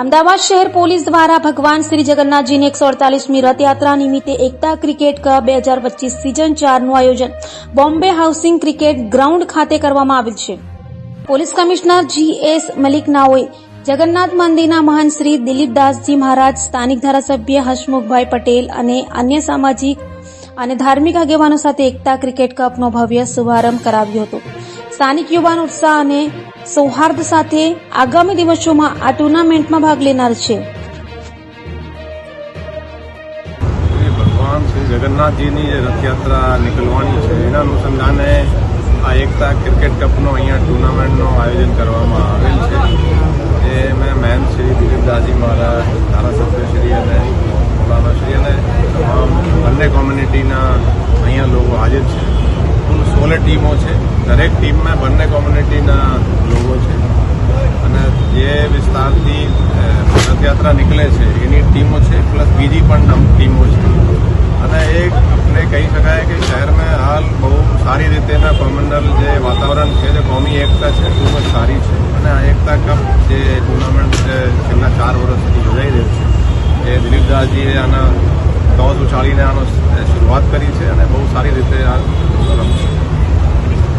અમદાવાદ શહેર પોલીસ દ્વારા ભગવાન શ્રી જગન્નાથજીની એકસો અડતાલીસમી રથયાત્રા નિમિત્તે એકતા ક્રિકેટ કપ બે હજાર પચીસ સિઝન ચારનું આયોજન બોમ્બે હાઉસિંગ ક્રિકેટ ગ્રાઉન્ડ ખાતે કરવામાં આવેલ છે. પોલીસ કમિશનર જી એસ મલિકનાઓએ જગન્નાથ મંદિરના મહાન શ્રી દિલીપદાસજી મહારાજ, સ્થાનિક ધારાસભ્ય હસમુખભાઈ પટેલ અને અન્ય સામાજિક અને ધાર્મિક આગેવાનો સાથે એકતા ક્રિકેટ કપનો ભવ્ય શુભારંભ કરાવ્યો હતો. સ્થાનિક યુવાન ઉત્સાહ અને સૌહાર્દ સાથે આગામી દિવસોમાં આ ટુર્નામેન્ટમાં ભાગ લેનાર છે. ભગવાન શ્રી જગન્નાથજીની જે રથયાત્રા નીકળવાની છે, એના અનુસંધાને આ એકતા ક્રિકેટ કપનો અહીંયા ટુર્નામેન્ટનું આયોજન કરવામાં આવેલ છે. એ મેં મેન શ્રી દિલીપદાસજી મહારાજ ધારાસભ્ય શ્રી અને મોલાના શ્રી અને તમામ બંને કોમ્યુનિટીના અહીંયા લોકો હાજર છે. કુલ સોળ ટીમો છે. દરેક ટીમમાં બંને અને જે વિસ્તારથી રથયાત્રા નીકળે છે, એની ટીમો છે, પ્લસ બીજી પણ ટીમો છે. અને એક આપણે કહી શકાય કે શહેરમાં હાલ બહુ સારી રીતેના કોમ્યુનલ જે વાતાવરણ છે, જે કોમી એકતા છે, ખૂબ જ સારી છે. અને આ એકતા કપ જે ટુર્નામેન્ટ છેલ્લા ચાર વર્ષથી યોજાઈ રહ્યું છે, એ દિલીપદાસજીએ આના ટોસ ઉછાળીને આનો શરૂઆત કરી છે અને બહુ